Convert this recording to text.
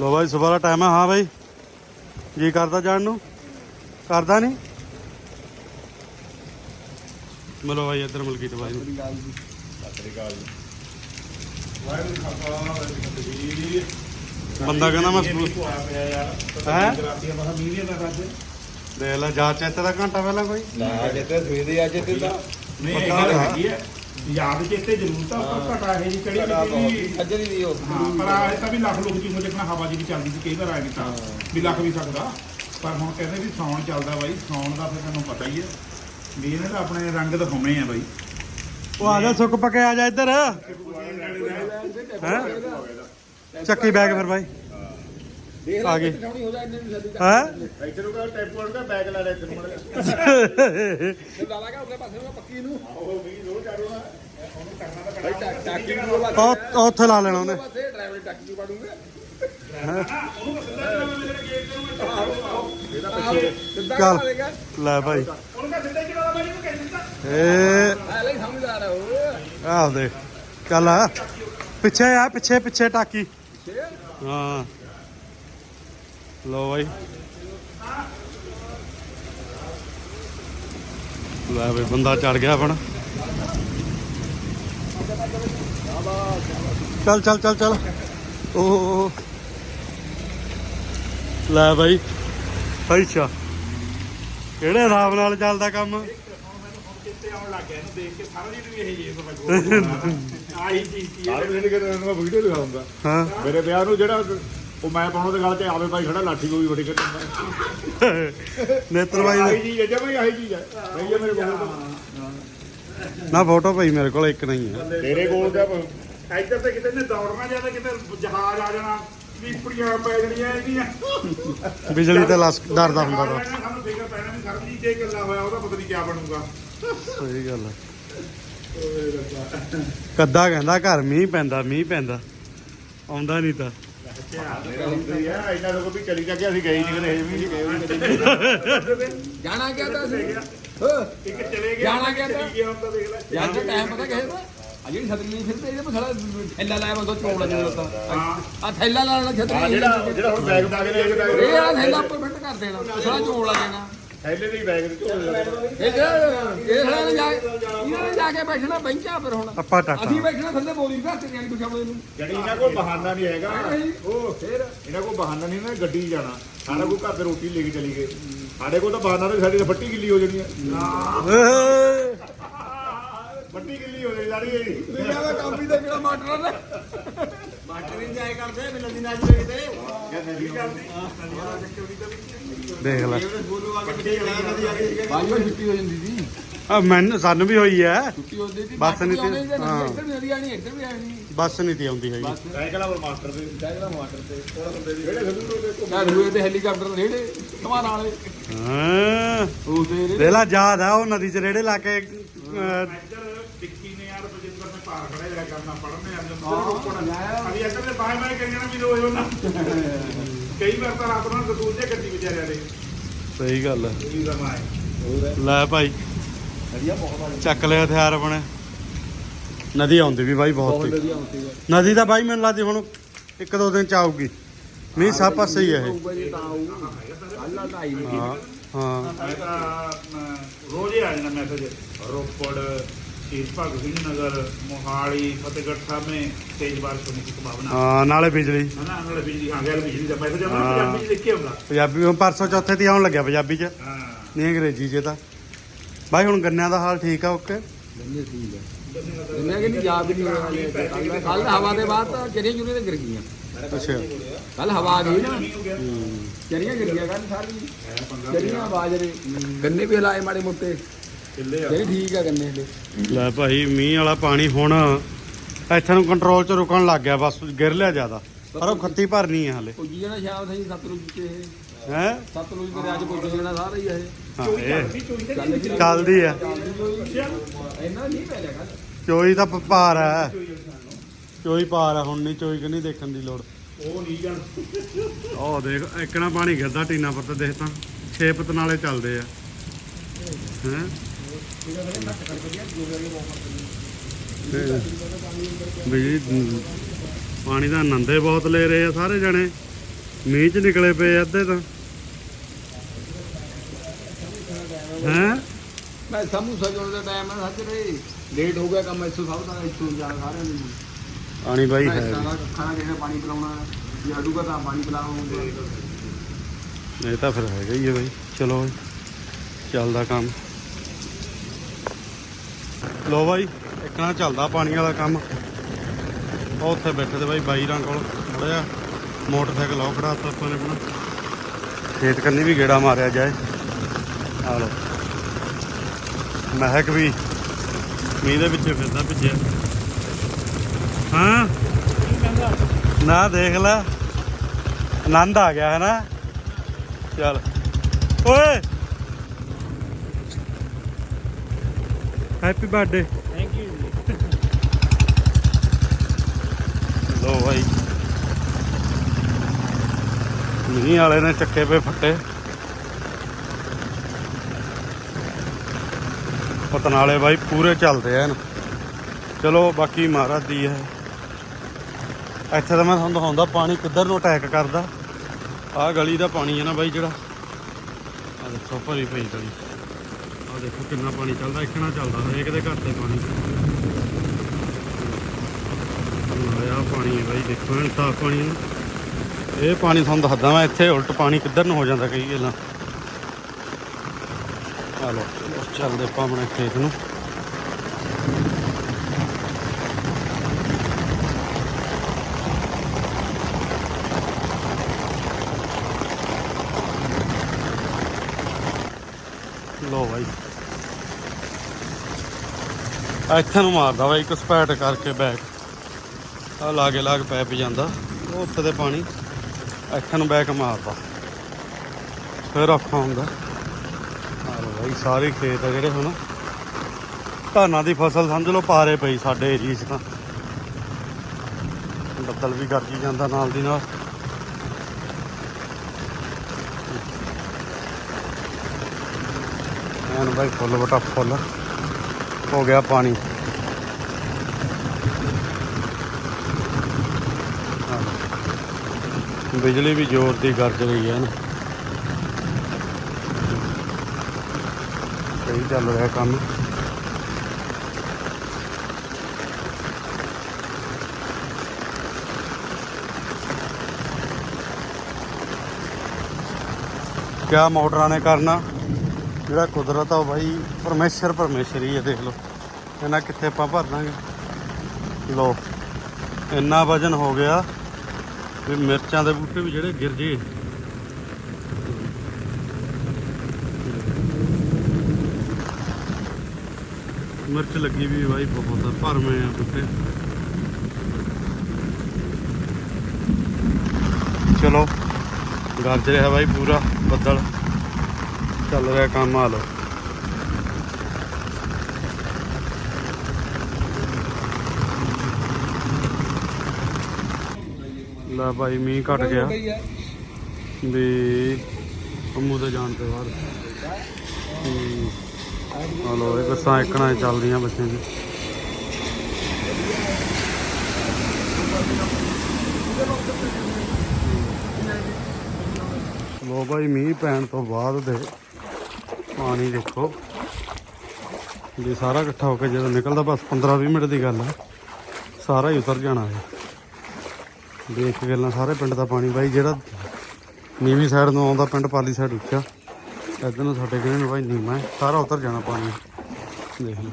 ਲੋ ਬਾਈ ਸਵੇਰ ਦਾ ਟਾਈਮ ਹੈ ਹਾਂ ਬਾਈ। ਜੀ ਕਰਦਾ ਜਾਣ ਨੂੰ। ਕਰਦਾ ਨਹੀਂ? ਮਿਲੋ ਬਾਈ ਇੱਧਰ ਮਲਕੀਤ ਬਾਈ ਨੂੰ। ਬੰਦਾ ਕਹਿੰਦਾ ਮੈਂ ਸਕੂਲ ਹੈ? ਦੇਖ ਲੈ ਜਾ ਚੈਤੇ ਦਾ ਘੰਟਾ ਪਹਿਲਾਂ ਕੋਈ। ਯਾਦ ਚੇਤੇ ਜ਼ਰੂਰ ਤਾਂ ਪਰ ਘਟਾ ਇਹ ਜੀ ਕਿਹੜੀ ਕਿਹੜੀ ਹਾਂ ਪਰ ਆਏ ਤਾਂ ਵੀ ਲੱਖ ਲੋਕ ਜੀ ਮੁਝੇ ਆਪਣਾ ਹਵਾ ਜੀ ਵੀ ਚੱਲਦੀ ਸੀ ਕਈ ਵਾਰ ਆ ਗਈ ਤਾਂ ਵੀ ਲੱਖ ਵੀ ਸਕਦਾ। ਪਰ ਹੁਣ ਕਹਿੰਦੇ ਵੀ ਸੌਣ ਚੱਲਦਾ ਬਾਈ ਸੌਣ ਦਾ ਫਿਰ ਤੁਹਾਨੂੰ ਪਤਾ ਹੀ ਹੈ। ਵੀ ਇਹਨੇ ਤਾਂ ਆਪਣੇ ਰੰਗ ਦਿਖਾਉਣੇ ਆ ਬਾਈ। ਉਹ ਆ ਜਾ ਸੁੱਕ ਪਕੇ ਆ ਜਾ ਇੱਧਰ। ਹੈ? ਚੱਕੀ ਬੈਗ ਫਿਰ ਬਾਈ। ਆ ਗਏ। ਹੈ ਇੱਥੇ ਨੂੰ ਟੈਂਪੋ ਦਾ ਬੈਗ ਲਾ ਲੈ ਉਹ ਕਰਨਾ ਤਾਂ ਉਹ ਉਹ ਉੱਥੇ ਲਾ ਲੈਣਾ ਉਹਨੇ। ਚੱਲ। ਲੈ ਭਾਈ। ਏ। ਆਹ ਦੇਖ। ਚੱਲ ਆ। ਪਿੱਛੇ ਆ ਪਿੱਛੇ ਪਿੱਛੇ ਟਾਕੀ। ਹਾਂ। ਲੋ ਬਾਈ। ਲੈ ਬਈ ਬੰਦਾ ਚੜ ਗਿਆ ਆਪਣਾ। ਚੱਲ ਚੱਲ ਚੱਲ ਚੱਲ। ਓ ਲੈ ਬਾਈ ਅੱਛਾ। ਕਿਹੜੇ ਹਿਸਾਬ ਨਾਲ ਚੱਲਦਾ ਕੰਮ? ਕਿੱਥੇ ਆਉਣ ਲੱਗ ਗਿਆ ਇਹਨੂੰ ਦੇਖ ਕੇ ਸਾਰਾ ਦਿਨ ਵੀ ਇਹ ਜੇ ਸਮਝ ਆਹੀ ਚੀਜ਼ ਸੀ ਹਰ ਵੇਲੇ ਕਿਤੇ ਮੈਂ ਵੀਡੀਓ ਦਿਖਾਉਂਦਾ ਹਾਂ। ਮੇਰੇ ਵਿਆਹ ਨੂੰ ਜਿਹੜਾ ਉਹ ਮੈਂ ਪਾਉਣਾ ਤੇ ਗੱਲ ਤੇ ਆਵੇ ਭਾਈ ਖੜਾ ਲਾਠੀ ਕੋਈ ਬੜੀ ਕੱਟਦਾ ਨੇਤਰ ਆਹੀ ਨੇ ਚੀਜ਼ ਹੈ ਜਮਾ ਆਹੀ ਚੀਜ਼ ਹੈ। ਹੈ ਮੇਰੇ ਕੋਲ ਨਾ ਫੋਟੋ ਪਈ ਮੇਰੇ ਕੋਲ ਇੱਕ ਨਹੀਂ ਹੈ। ਤੇਰੇ ਕੋਲ ਦਾ ਇੱਧਰ ਤੇ ਕਿਤੇ ਨੇ ਦੌੜਨਾ ਜਾਂ ਕਿਤੇ ਜਹਾਜ਼ ਆ ਜਾਣਾ ਪੀਪੜੀਆਂ ਪੈ ਜਾਣੀਆਂ ਇਹਦੀਆਂ। ਬਿਜਲੀ ਤੇ ਲਸ ਡਰਦਾ ਹੁੰਦਾ ਤਾਂ। ਸਾਨੂੰ ਫਿਕਰ ਪੈਣਾ ਵੀ ਸਰਬਜੀਤ ਤੇ ਗੱਲਾਂ ਹੋਇਆ ਉਹਦਾ ਪਤਾ ਨਹੀਂ ਕੀ ਬਣੂਗਾ। ਸਹੀ ਗੱਲ ਹੈ। ਕੱਦਾ ਕਹਿੰਦਾ ਘਰ ਮੀਂਹ ਪੈਂਦਾ ਮੀਂਹ ਪੈਂਦਾ। ਆਉਂਦਾ ਨਹੀਂ ਤਾਂ। ਹੁੰਦੀ ਹੈ ਇਹਨਾਂ ਲੋਕ ਵੀ ਚਲੀ ਜਾ ਕੇ ਅਸੀਂ ਗਏ ਨਹੀਂ ਕਦੇ ਇਹ ਵੀ ਨਹੀਂ ਗਏ ਵੀ ਕਦੇ ਜਾਣਾ ਕਿਆ ਤਾਂ ਸੀ ਇੱਕ ਚਲੇ ਗਿਆ ਜਾਣਾ ਕਿਆ ਚਲੀ ਗਿਆ ਹੁੰਦਾ ਦੇਖ ਲੈ ਯਾਰ ਤੇ ਟਾਈਮ ਪਤਾ ਕਿਸੇ ਦਾ? ਆ ਜਿਹੜੀ ਛਤਰੀ ਨਹੀਂ ਫਿਰਦੇ ਇਹਦੇ ਪਰ ਸਾਲਾ ਥੈਲਾ ਲਾਇਆ ਬੰਦਾ ਚੋਣ ਲੱਗ ਜਾਂਦਾ ਆ ਥੈਲਾ ਲਾਣਾ ਆ ਛਤਰੀ ਜਿਹੜਾ ਜਿਹੜਾ ਹੁਣ ਬੈਗ ਪਾ ਕੇ ਲੈ ਕੇ ਬੈਗ ਇਹ ਆ ਥੈਲਾ ਉੱਪਰ ਫਿੱਟ ਕਰ ਦੇਣਾ ਸਾਲਾ ਚੋਣ ਲੱਗ ਜਾਣਾ ਥੈਲੇ ਦੇ ਹੀ ਬੈਗ ਦੇ ਝੋਲੇ ਦੇ ਇਹ ਜਿਹੜਾ- ਇਹ ਜਾ ਇਹਨਾਂ ਨੇ ਜਾ ਕੇ ਬੈਠਣਾ ਬੈਂਚਾਂ ਪਰ ਹੁਣ। ਟਾਟਾ ਅਸੀਂ ਬੈਠਣਾ ਥੱਲੇ ਬੋਲੀ ਘਰ ਤੇ ਜਾਣੀ ਕੁਛ ਆਪਣੇ ਨੂੰ। ਜਿਹੜੀ ਇਹਨਾਂ ਕੋਲ ਬਹਾਨਾ ਨਹੀਂ ਹੈਗਾ। ਉਹ ਫੇਰ ਇਹਨਾਂ ਕੋਲ ਬਹਾਨਾ ਨਹੀਂ ਨਾ ਗੱਡੀ ਜਾਣਾ। ਸਾਰਾ ਕੋਈ ਘਰ ਤੇ ਰੋਟੀ ਲੈ ਕੇ ਚਲੀ ਗਏ। ਸਾਡੇ ਕੋਲ ਤਾਂ ਬਹਾਨਾ ਤੇ ਸਾਡੀ ਤਾਂ ਫੱਟੀ ਗਿੱਲੀ ਹੋ ਜਾਣੀ ਹੈ ਫੱਟੀ ਗਿੱਲੀ ਹੋ ਜਾਣੀ ਸਾਡੀ। ਮੇਰਾ ਦਾ ਕੰਮ ਹੀ ਤਾਂ ਕਿਹੜਾ ਮਾਟਰ ਨੇ। ਦੇਖ ਲੈ। ਬਾਜੋ ਛੁੱਟੀ ਹੋ ਜਾਂਦੀ ਸੀ। ਆ ਮੈਨੂੰ ਸਾਨੂੰ ਵੀ ਹੋਈ ਐ। ਛੁੱਟੀ ਹੋ ਜਾਂਦੀ ਸੀ। ਬੱਸ ਨੀ ਤੇ- ਹਾਂ ਹਾਂ। ਇੱਧਰ ਵੀ ਆਣੀ ਇੱਧਰ ਵੀ ਆਣੀ ਬੱਸ ਨਹੀਂ ਤੀ ਆਉਂਦੀ ਹੈਗੀ। ਸਾਈਕਲਾਂ ਪਰ ਮਾਸਟਰ ਦੇ ਸਾਈਕਲ ਮਾਟਰ ਤੇ ਜਿਹੜੇ ਸੰਦੂਰ ਦੇ ਨਾ ਰੂਏ ਤੇ ਹੈਲੀਕਾਪਟਰ ਰੇੜੇ ਸਮਾਨ ਵਾਲੇ ਹਾਂ। ਉਹ ਤੇ ਰੇੜੇ ਯਾਦ ਆ ਉਹ ਨਦੀ 'ਚ ਰੇੜੇ ਲਾ ਕੇ ਅਹ, ਇੱਧਰ ਵਿੱਕੀ ਨੇ ਯਾਰ ਬਜਿੰਦਰ ਨੇ ਪਾਰ ਖੜਾ ਜਿਹੜਾ ਕਰਨਾ ਪੜਨੇ ਆ ਜਾਂਦਾ ਅभी ਇੱਧਰ ਦੇ ਬਾਏ ਬਾਏ ਕਰੀ ਜਾਣਾ ਵੀ ਰੋਏ ਉਹਨਾਂ ਕਈ ਵਾਰ ਤਾਂ ਰਾਤ ਨੂੰ ਸਕੂਲ ਤੇ ਗੱਡੀ ਵਿਚਾਰਿਆਂ ਦੇ ਸਹੀ ਗੱਲ ਹੈ। ਲੈ ਭਾਈ। ਚੱਕ ਲਿਆ ਹਥਿਆਰ ਆਪਣੇ। ਨਦੀ ਆਉਂਦੀ ਵੀ ਬਾਈ ਬਹੁਤ ਨਦੀ ਤਾਂ ਬਾਈ ਮੈਨੂੰ ਲੱਗਦੀ ਹੁਣ ਇੱਕ ਦੋ ਦਿਨ ਚ ਆਊਗੀ। ਮੀਂਹ ਸਭ ਪਾਸੇ ਹੀ ਹੈ ਇਹ। ਨਹੀਂ ਹਾਂ ਹਾਂ। ਰੋਜ਼ ਹੀ ਆ ਜਾਂਦਾ ਮੈਸੇਜ ਰੋਪੜ ਸ਼ਹੀਦ ਭਗਤ ਸਿੰਘ ਨਗਰ ਮੋਹਾਲੀ ਫਤਿਹਗੜ੍ਹ ਸਾਹਿਬੇ ਤੇਜ਼ ਬਾਰਿਸ਼ ਹੋਣ ਦੀ ਸੰਭਾਵਨਾ। ਹਾਂ ਨਾਲੇ ਬਿਜਲੀ। ਹੈ ਨਾਲੇ ਬਿਜਲੀ ਹਾਂ ਗੈਰ ਬਿਜਲੀ ਦਾ ਪੈਸਾ ਜਮਾ ਹਾਂ। ਪੰਜਾਬੀ ਚ ਲਿਖਿਆ ਹੁੰਦਾ ਪੰਜਾਬੀ ਹੁਣ ਪਰਸੋਂ ਚੌਥੇ ਤੇ ਆਉਣ ਲੱਗਿਆ ਪੰਜਾਬੀ ਚ। ਹਾਂ। ਨਹੀਂ ਅੰਗਰੇਜ਼ੀ ਚ ਤਾਂ। ਬਾਈ ਹੁਣ ਗੰਨਿਆਂ ਦਾ ਹਾਲ ਠੀਕ ਆ ਓਕੇ? ਗੰਨੇ ਵੀ ਹਲਾਏ ਮਾੜੇ ਮੋਟੇ। ਕਿੱਲੇ ਆ। ਠੀਕ ਆ ਗੰਨੇ ਹਲੇ ਲੈ ਭਾਈ ਮੀਂਹ ਵਾਲਾ ਪਾਣੀ ਹੁਣ ਇੱਥੇ ਨੂੰ ਕੰਟਰੋਲ 'ਚ ਰੁਕਣ ਲੱਗ ਗਿਆ ਬਸ ਗਿਰ ਲਿਆ ਜ਼ਿਆਦਾ। ਪਰ ਉਹ ਖੱਤੀ ਭਰਨੀ ਹੈ ਹਲੇ। ਹੈ? ਸਤਲੁਜ ਤੇ ਅੱਜ ਪੁੱਜੀ ਜਾਣਾ ਸਾਰਾ ਹੀ ਇਹ। ਹਾਂ ਇਹ ਚੱਲਦੀ ਆ। ਇੰਨਾ ਚੋਈ ਤਾਂ ਪਾਰ ਹੈ ਚੋਈ ਪਾਰ ਹੈ ਹੁਣ ਨਹੀਂ ਚੋਈ ਕਿ ਨਹੀਂ ਦੇਖਣ ਦੀ ਲੋੜ। ਉਹ ਨਹੀਂ ਜਾਣ। ਉਹ ਦੇਖ ਇੱਕ ਨਾ ਪਾਣੀ ਗਿਰਦਾ ਟੀਨਾ ਪੱਤ ਦੇਖ ਤਾਂ ਛੇ ਪਤਨਾਲੇ ਚੱਲਦੇ ਆ। ਹੈ? ਵੀ ਪਾਣੀ ਦਾ ਆਨੰਦ ਹੀ ਬਹੁਤ ਲੈ ਰਹੇ ਆ ਸਾਰੇ ਜਣੇ। ਮੀਂਹ ਚ ਨਿਕਲੇ ਪਏ ਆ ਅੱਧੇ ਤਾਂ। ਹੈਂ? ਮੈਂ ਸਮੂਹ ਸਜਣ ਦਾ ਟਾਈਮ ਹੈ ਸੱਚ ਰੇ ਲੇਟ ਹੋ ਗਿਆ ਕੰਮ ਇੱਥੋਂ ਸਭ ਦਾ ਇੱਥੋਂ ਜਾਣ ਸਾਰਿਆਂ ਨੂੰ। ਪਾਣੀ ਬਾਈ ਮੈਂ ਹੈ ਸਾਰਾ ਖਾਣਾ ਕਿਸੇ ਨੇ ਪਾਣੀ ਪਿਲਾਉਣਾ ਜੇ ਅਡੂਗਾ ਤਾਂ ਪਾਣੀ ਪਿਲਾਉਂਗਾ ਇਹ ਤਾਂ ਫਿਰ ਹੈਗਾ ਹੀ ਹੈ ਬਾਈ। ਚਲੋ ਬਾਈ, ਚੱਲਦਾ ਕੰਮ। ਲੋ ਬਾਈ, ਇੱਕ ਨਾ ਚੱਲਦਾ ਪਾਣੀ ਵਾਲਾ ਕੰਮ। ਉਹ ਉੱਥੇ ਬੈਠੇ ਤੇ ਬਾਈ ਬਾਈ ਰਾਂ ਕੋਲ ਥੋੜਾ ਮੋਟਰਸਾਈਕਲ ਆਉ ਖੜਾ ਤਾ ਆਪਾਂ ਨੇ ਆਪਣਾ ਖੇਤ ਕੰਨੀ ਵੀ ਗੇੜਾ ਮਾਰਿਆ ਜਾਏ। ਆ ਲੋ ਮਹਿਕ ਵੀ ਮੀਂਹ ਦੇ ਵਿੱਚ ਫਿਰਦਾ ਭਿੱਜਿਆ। ਹਾਂ? ਨਾ ਦੇਖ ਲੈ। ਆਨੰਦ ਆ ਗਿਆ, ਹੈ ਨਾ? ਚੱਲ। ਓਏ! ਹੈਪੀ ਬਰਥਡੇ ਥੈਂਕ ਯੂ ਲੋ ਭਾਈ ਮੀਂਹ ਵਾਲੇ ਨੇ ਚੱਕੇ ਪਏ ਫੱਟੇ। ਪਤਨਾਲੇ ਬਾਈ ਪੂਰੇ ਚੱਲਦੇ ਹਨ ਚਲੋ ਬਾਕੀ ਮਹਾਰਾਜ ਦੀ ਹੈ। ਇੱਥੇ ਤਾਂ ਮੈਂ ਤੁਹਾਨੂੰ ਦਿਖਾਉਂਦਾ ਪਾਣੀ ਕਿੱਧਰ ਨੂੰ ਅਟੈਕ ਕਰਦਾ। ਆਹ ਗਲੀ ਦਾ ਪਾਣੀ ਹੈ ਨਾ ਬਾਈ ਜਿਹੜਾ। ਆ ਦੇਖੋ ਭਰੀ ਪਈ ਗਲੀ। ਆ ਦੇਖੋ ਕਿੰਨਾ ਪਾਣੀ ਚੱਲਦਾ, ਇੱਕ ਨਾ ਚੱਲਦਾ, ਹਰੇਕ ਦੇ ਘਰ ਤੇ ਪਾਣੀ। ਆਇਆ ਪਾਣੀ ਹੈ ਬਾਈ, ਦੇਖੋ ਇਹ ਸਾਫ਼ ਪਾਣੀ ਹੈ। ਇਹ ਪਾਣੀ ਤੁਹਾਨੂੰ ਦੱਸਦਾ ਮੈਂ ਇੱਥੇ ਉਲਟ ਪਾਣੀ ਕਿੱਧਰ ਨੂੰ ਹੋ ਜਾਂਦਾ ਕਈ ਗੱਲਾਂ ਆ ਲੋ ਚੱਲਦੇ ਆਪਾਂ ਆਪਣੇ ਖੇਤ ਨੂੰ ਲੋ ਬਾਈ ਇੱਥੇ ਨੂੰ ਮਾਰਦਾ ਬਾਈ ਇੱਕ ਸਪੈਟ ਕਰਕੇ ਬੈਕ। ਆ ਲਾਗੇ ਲਾਗ ਪੈਪ ਜਾਂਦਾ, ਉਹ ਉੱਥੇ ਦੇ ਪਾਣੀ, ਇੱਥੇ ਨੂੰ ਬੈਕ ਮਾਰਦਾ। ਫਿਰ ਔਖਾ ਹੁੰਦਾ। ਆ ਬਾਈ, ਸਾਰੇ ਖੇਤ ਆ ਜਿਹੜੇ ਹੁਣ। ਧਾਨਾਂ ਦੀ ਫਸਲ ਸਮਝ ਲਓ, ਪਾਰੇ ਪਈ ਸਾਡੇ ਏਰੀਏ 'ਚ ਤਾਂ। ਬੱਦਲ ਵੀ ਗਰਜੀ ਜਾਂਦਾ ਨਾਲ ਦੀ ਨਾਲ। ਐਨ ਬਾਈ, ਫੁੱਲ ਬਟਾ ਫੁੱਲ। ਹੋ ਗਿਆ ਪਾਣੀ। ਬਿਜਲੀ ਵੀ ਜ਼ੋਰ ਦੀ ਗਰਜ ਰਹੀ ਹੈ ਨਾ। ਸਹੀ ਚੱਲ ਰਿਹਾ ਕੰਮ। ਕਿਆ ਮੋਟਰਾਂ ਨੇ ਕਰਨਾ? ਜਿਹੜਾ ਕੁਦਰਤ ਆ ਉਹ ਬਾਈ ਪਰਮੇਸ਼ਰ ਪਰਮੇਸ਼ਰ ਹੀ ਹੈ ਦੇਖ ਲਓ। ਇਹਨਾਂ ਕਿੱਥੇ ਆਪਾਂ ਭਰ ਦਾਂਗੇ? ਲੋ ਇੰਨਾ ਵਜਨ ਹੋ ਗਿਆ ਵੀ ਮਿਰਚਾਂ ਦੇ ਬੂਟੇ ਵੀ ਜਿਹੜੇ ਗਿਰ ਜੇ। ਮਿਰਚ ਲੱਗੀ ਵੀ ਬਾਈ ਬਹੁਤ ਆ ਭਰਵੇਂ ਆ ਬੂਟੇ। ਚਲੋ ਗਰਜ ਰਿਹਾ ਬਾਈ ਪੂਰਾ, ਬੱਦਲ। ਚੱਲ ਰਿਹਾ ਕੰਮ ਆ ਲਾ ਭਾਈ, ਮੀਂਹ ਘਟ ਗਿਆ। ਵੀ ਅੰਮੂ ਦੇ ਜਾਣ ਤੋਂ ਬਾਅਦ। ਹੂੰ। ਇਹ ਬੱਸਾਂ ਇੱਕਣਾ ਚੱਲਦੀਆਂ ਬੱਚਿਆਂ ਦੀ ਲੋ ਭਾਈ, ਮੀਂਹ ਪੈਣ ਤੋਂ ਬਾਅਦ ਦੇ ਪਾਣੀ ਦੇਖੋ। ਜੇ ਸਾਰਾ ਇਕੱਠਾ ਹੋ ਕੇ ਜਦੋਂ ਨਿਕਲਦਾ, ਬਸ 15-20 ਮਿੰਟ ਦੀ ਗੱਲ ਹੈ ਸਾਰਾ ਹੀ ਉਤਰ ਜਾਣਾ ਹੈ। ਦੇਖ ਗੱਲਾਂ ਸਾਰੇ ਪਿੰਡ ਦਾ ਪਾਣੀ। ਬਾਈ, ਜਿਹੜਾ ਨੀਵੀਂ ਸਾਈਡ ਨੂੰ ਆਉਂਦਾ, ਪਿੰਡ ਪਾਲੀ ਸਾਈਡ ਉੱਚਾ, ਇੱਧਰ ਨੂੰ ਸਾਡੇ ਕਿਹਨੇ ਨੂੰ, ਬਾਈ ਨੀਵਾਂ ਹੈ। ਸਾਰਾ ਉਤਰ ਜਾਣਾ ਪਾਣੀ। ਦੇਖ ਲਓ।